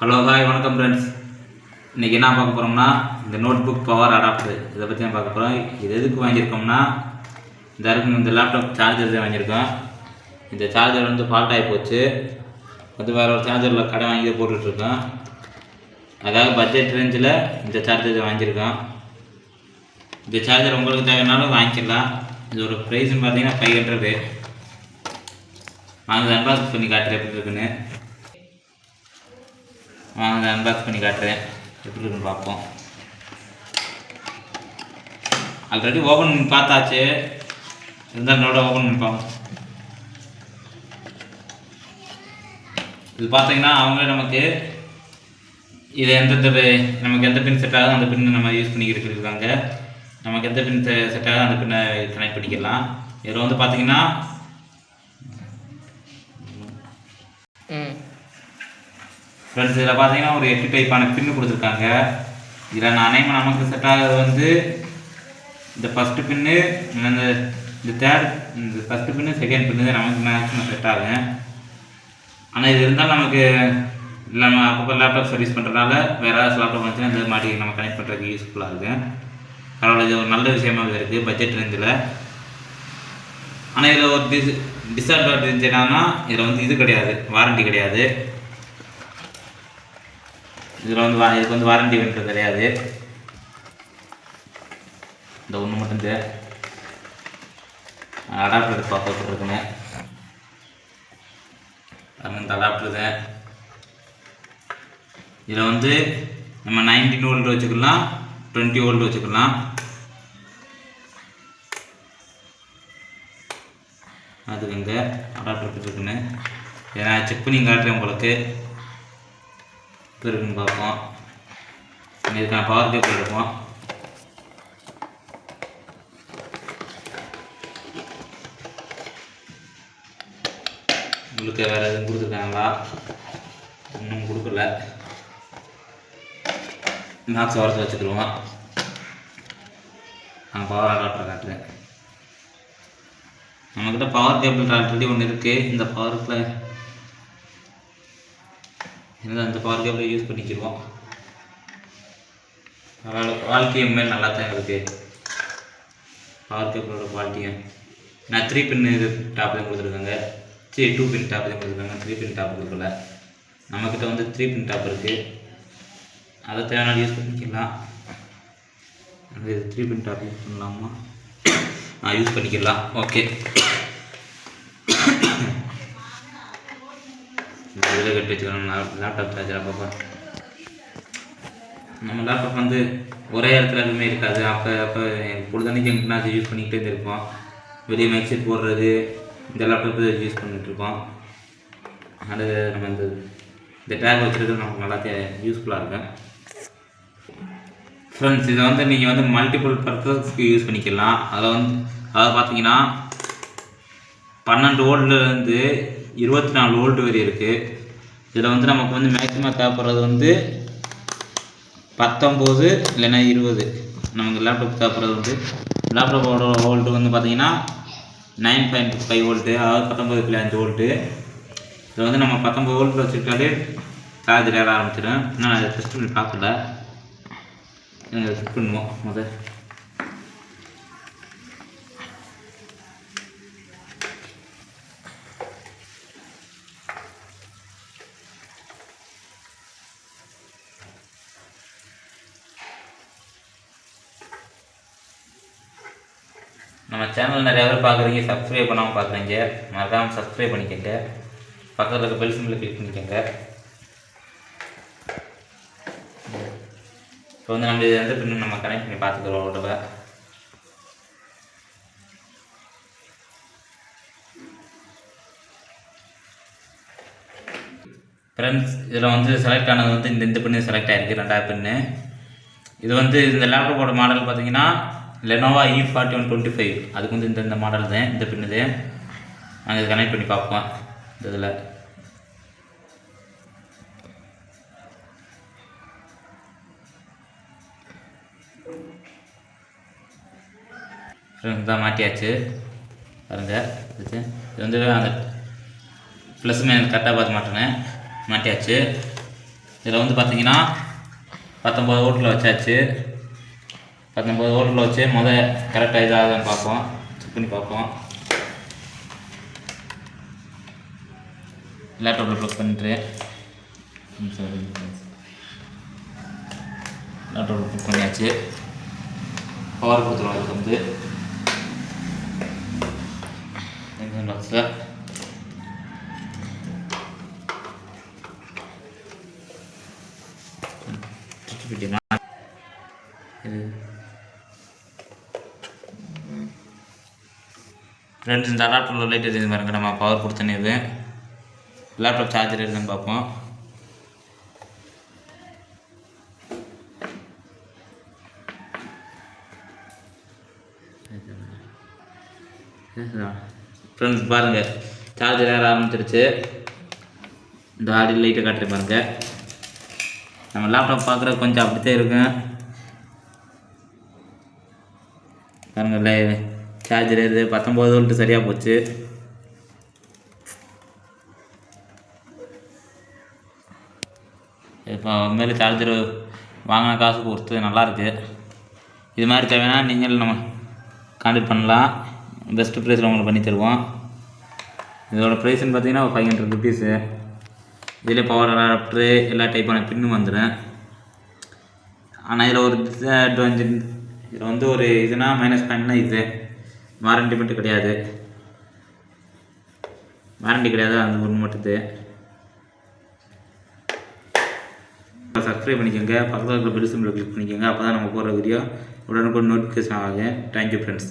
Hello hi வணக்கம் friends இன்றைக்கி என்ன பார்க்க போகிறோம்னா இந்த நோட் புக் பவர் அடாப்டர் இதை பற்றி தான் பார்க்க போகிறோம் இது எதுக்கு வாங்கியிருக்கோம்னா இந்த இருக்கு இந்த லேப்டாப் சார்ஜர் தான் வாங்கியிருக்கோம். இந்த சார்ஜர் வந்து ஃபால்ட் ஆகி போச்சு. அது வேறு ஒரு சார்ஜரில் கடை வாங்கி போட்டுட்ருக்கோம் அதாவது பட்ஜெட் ரேஞ்சில் இந்த சார்ஜர் வாங்கியிருக்கோம். இந்த சார்ஜர் உங்களுக்கு தேவைனாலும் வாங்கிக்கலாம். இதோட ப்ரைஸ்னு பார்த்தீங்கன்னா ஃபைவ் ஹண்ட்ரடு வாங்க அன்பாக்ஸ் பண்ணி காட்டுறேன் எப்படி இருக்குன்னு. வாங்க அன்பாக்ஸ் பண்ணி காட்டுறேன். எப்படி இருக்குன்னு பார்ப்போம். ஆல்ரெடி ஓப்பன் பண்ணி பார்த்தாச்சு இருந்தாலும் என்னோட ஓப்பன் பண்ணி பார்ப்போம். இது பார்த்தீங்கன்னா அவங்களே நமக்கு இது எந்தெந்த நமக்கு எந்த பின் செட் ஆகும் அந்த பின் நம்ம யூஸ் பண்ணிக்கிட்டு இருக்காங்க. நமக்கு எந்த பின் செட் ஆகும் அந்த பின்னை கனெக்ட் பண்ணிக்கலாம். இதில் வந்து பார்த்தீங்கன்னா ம். ஃப்ரெண்ட்ஸ் இதில் பார்த்தீங்கன்னா ஒரு எட்டு டைப்பான பின்னு கொடுத்துருக்காங்க. இதில் நான் அனைவன் நமக்கு செட் ஆகிறது வந்து இந்த ஃபஸ்ட்டு பின்னு இந்த இந்த தேர்ட் இந்த ஃபஸ்ட்டு பின்னு செகண்ட் பின்னு தான் நமக்கு மேக்ஸிமம் செட் ஆகும். ஆனால் இது இருந்தால் நமக்கு நம்ம அப்பப்போ லேப்டாப் சர்வீஸ் பண்ணுறதுனால வேறு ஏதாவது லேப்டாப் வந்துச்சுன்னா இந்த மாதிரி நம்ம கனெக்ட் பண்ணுறதுக்கு யூஸ்ஃபுல்லாக இருக்கும். பரவாயில்ல இது ஒரு நல்ல விஷயமாக இருக்குது பட்ஜெட் ரேஞ்சில் ஆனால் இதில் ஒரு டிஸ் டிஸ்அட்வான்டேஜ் என்னன்னா இதில் வந்து இது கிடையாது வாரண்டி கிடையாது. இதில் வந்து வா இதுக்கு வந்து வாரண்டி வென்றது கிடையாது. இந்த ஒன்று மட்டும் இந்த அடாப்டர் பார்த்துருக்குங்க அது இந்த அடாப்டர் தான் இதில் வந்து நம்ம நைன்டீன் ஓல்டு வச்சுக்கலாம் டுவெண்ட்டி ஓல்டு வச்சுக்கலாம். அதுக்கு இங்கே அடாப்டர் இருக்குன்னு ஏன்னா செக் பண்ணி காட்டுறேன் உங்களுக்கு. இப்போ இருக்குன்னு பார்ப்போம் இதுக்கான பவர் கேபிள் எடுப்போம் உங்களுக்கு வேறு எதுவும் கொடுத்துருக்காங்களா? இன்னும் கொடுக்கல. மேக்ஸ் வரத்து வச்சுக்கிடுவோம். நான் பவர் அடாப்டர் காட்டுறேன். நம்மக்கிட்ட பவர் கேபிள் ஆல்ரெடி ஒன்று இருக்குது இந்த பவருக்குள்ள இந்த அந்த பவர் கேபிளை யூஸ் பண்ணிக்கிடுவோம் வாழ்க்கை வாழ்க்கையும் மேல் நல்லா தான் இருக்குது பவர் கேபிளோட குவாலிட்டியும் நான் த்ரீ பின் இது டாப் தான் கொடுத்துருக்காங்க. சரி டூ பின் டாப் தான் கொடுத்துருக்காங்க. த்ரீ பின் டாப் கொடுக்கல. நம்மக்கிட்ட வந்து த்ரீ பின் டாப் இருக்குது அதை தேவையான யூஸ் பண்ணிக்கலாம். அது த்ரீ பின் டாப் யூஸ் பண்ணலாமா? நான் யூஸ் பண்ணிக்கலாம். ஓகே சார்ஜர் கட்டி வச்சுக்கணும். லேப்டாப் சார்ஜர் அப்பப்போ நம்ம லேப்டாப் வந்து ஒரே இடத்துல எதுவுமே இருக்காது. அப்போ அப்போ பொழுதன்னைக்கு எங்கன்னா யூஸ் பண்ணிக்கிட்டே இருப்போம் வெளியே மைக் செட் போடுறது இந்த லேப்டாப் யூஸ் பண்ணிட்டு இருக்கோம் அது நம்ம இந்த இந்த டேக் வச்சுருக்கிறது நமக்கு நல்லா யூஸ்ஃபுல்லாக இருக்கும். ஃப்ரெண்ட்ஸ் இதை வந்து நீங்கள் வந்து மல்டிபிள் பர்பஸ்க்கு யூஸ் பண்ணிக்கலாம். அதில் வந்து அதாவது பார்த்தீங்கன்னா பன்னெண்டு வோல்ட்லேருந்து இருபத்தி நாலு ஓல்டு வரை இருக்குது இதில் வந்து நமக்கு வந்து மேக்ஸிமம் தேவைப்படுறது வந்து பத்தொம்போது இல்லைன்னா இருபது. நமக்கு லேப்டாப் தேவைப்படுறது வந்து லேப்டாப்போட வோல்ட்டு வந்து பார்த்தீங்கன்னா நைன் பாயிண்ட் ஃபைவ் வோல்ட்டு அதாவது பத்தொம்பது புள்ளி அஞ்சு வோல்ட்டு இதில் வந்து நம்ம பத்தொம்பது வோல்ட் வச்சுக்கிட்டாலே சார்ஜ் ஏற ஆரம்பிச்சிடும். இன்னும் நான் டெஸ்ட் பண்ணி பார்க்கல. செக் பண்ணுவோம் முதல். நம்ம சேனல் நிறையா பேர் பார்க்குறீங்க சப்ஸ்கிரைப் பண்ணாமல் பார்க்குறீங்க மறக்காமல் சப்ஸ்கிரைப் பண்ணிக்கோங்க. பக்கத்தில் இருக்க பெல் சிம்பிளை கிளிக் பண்ணிக்கோங்க. இப்போ வந்து நம்ம இது வந்து பின்னு நம்ம கனெக்ட் பண்ணி பார்த்துக்குறோம் ஒரு தடவை. ஃப்ரெண்ட்ஸ் இதில் வந்து செலக்ட் ஆனது வந்து இந்த இந்த பின்னு செலக்ட் ஆகிருக்கு ரெண்டாவது பின்னு. இது வந்து இந்த லேப்டாப்போட மாடல் பார்த்தீங்கன்னா Lenovo E forty one twenty five அதுக்கு வந்து இந்த இந்த மாடல் தான். இந்த பின்னு தான் நாங்கள் இதை கனெக்ட் பண்ணி பார்ப்போம். இந்த இதில். தான் மாட்டியாச்சு. பாருங்க. இது இது வந்து அந்த ப்ளஸ் மைனஸ் கரெக்டாக பார்த்து மாட்டினேன் மாட்டியாச்சு. இதில் வந்து பார்த்தீங்கன்னா பத்தொம்பது ஓட்டில் வச்சாச்சு. பத்தொம்பது ஓட்டரில் வச்சு மொதல் கரெக்டாக இதாகுதான்னு பார்ப்போம். செக் பண்ணி பார்ப்போம். லேப்டாப்பில் ப்ளக் பண்ணிட்டு லேப்டாப்பில் ப்ளக் பண்ணியாச்சு. பவர் கொடுத்துருவோம் அதுக்கு வந்து பாக்ஸில் ஃப்ரெண்ட்ஸ் இந்த அடாப்டரில் லைட் எரியுது பாருங்க. நம்ம பவர் கொடுத்தனே இது. லேப்டாப் சார்ஜர் எடுத்துன்னு பார்ப்போம். ஃப்ரெண்ட்ஸ் பாருங்கள் சார்ஜர் ஏற ஆரம்பிச்சிருச்சு. இந்த ஆடி லைட்டை காட்டுறேன் பாருங்கள் நம்ம லேப்டாப் பார்க்குற கொஞ்சம் அப்படித்தான் இருக்கும். பாருங்கல்ல சார்ஜர் இது பத்தொம்போது வோல்ட்டு சரியாக போச்சு. இப்போ உண்மையிலே சார்ஜர் வாங்கின காசுக்கு கொடுத்து நல்லாயிருக்கு இது மாதிரி தேவைன்னா நீங்கள் நம்ம கான்டாக்ட் பண்ணலாம். பெஸ்ட்டு ப்ரைஸில் உங்களுக்கு பண்ணி தருவோம். இதோட ப்ரைஸ்னு பார்த்தீங்கன்னா ஒரு ஃபைவ் ஹண்ட்ரட் ருபீஸு இதில் பவர் அடாப்டரு எல்லா டைப்பான பின்னும் வந்துடும் ஆனால் இதில் ஒரு டிஸ்அட்வான்டேஜ் இதில் வந்து ஒரு இதுனா மைனஸ் பாயிண்ட்னா இது. வாரண்டி மட்டும் கிடையாது. வாரண்டி கிடையாது அந்த ஒன்று மட்டுது சப்ஸ்கிரைப் பண்ணிக்கோங்க. பக்கத்தில் இருக்கிற பெல் சிம்பிளை கிளிக் பண்ணிக்கோங்க. அப்போ தான் நம்ம போகிற வீடியோ உடனுக்குடன் நோட்டிஃபிகேஷன் ஆகும். Thank you friends